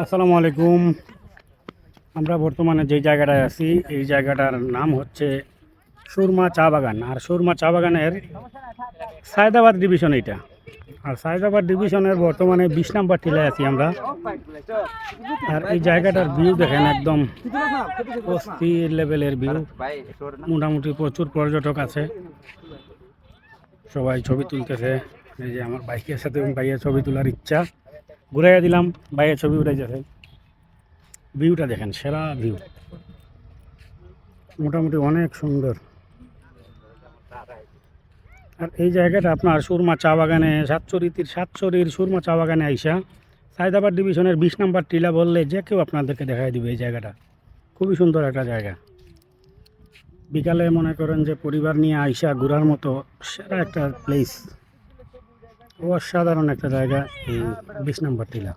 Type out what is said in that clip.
আসসালামু আলাইকুম। আমরা বর্তমানে যে জায়গাটায় আছি, এই জায়গাটার নাম হচ্ছে সুরমা চা বাগান। আর সুরমা চা বাগানের সায়দাবাদ ডিভিশন এইটা। আর সায়দাবাদ ডিভিশনের বর্তমানে বিশ নাম্বার টিলায় আছি আমরা। আর এই জায়গাটার ভিউ দেখেন একদম অস্থির লেভেলের ভিউ মোটামুটি প্রচুর পর্যটক আছে। সবাই ছবি তুলতেছে। এই যে আমার বাইকের সাথে বাইয়ের ছবি তোলার ইচ্ছা। ঘুরাইয়া দিলাম, বাইরের ছবি উঠে যাচ্ছে ভিউটা দেখেন, সেরা ভিউ। মোটামুটি অনেক সুন্দর। আর এই জায়গাটা আপনার সুরমা চা বাগানে, সাতচরিতির, সাতচরির সুরমা চা বাগানে আইসা, সায়দাবাদ ডিভিশনের বিশ নাম্বার টিলা বললে যে কেউ আপনাদেরকে দেখাই দিবে এই জায়গাটা। খুবই সুন্দর একটা জায়গা। বিকালে মনে করেন যে পরিবার নিয়ে আইসা ঘোরার মতো সেরা একটা প্লেস অসাধারণ একটা জায়গা এই বিশ নম্বর টিলা।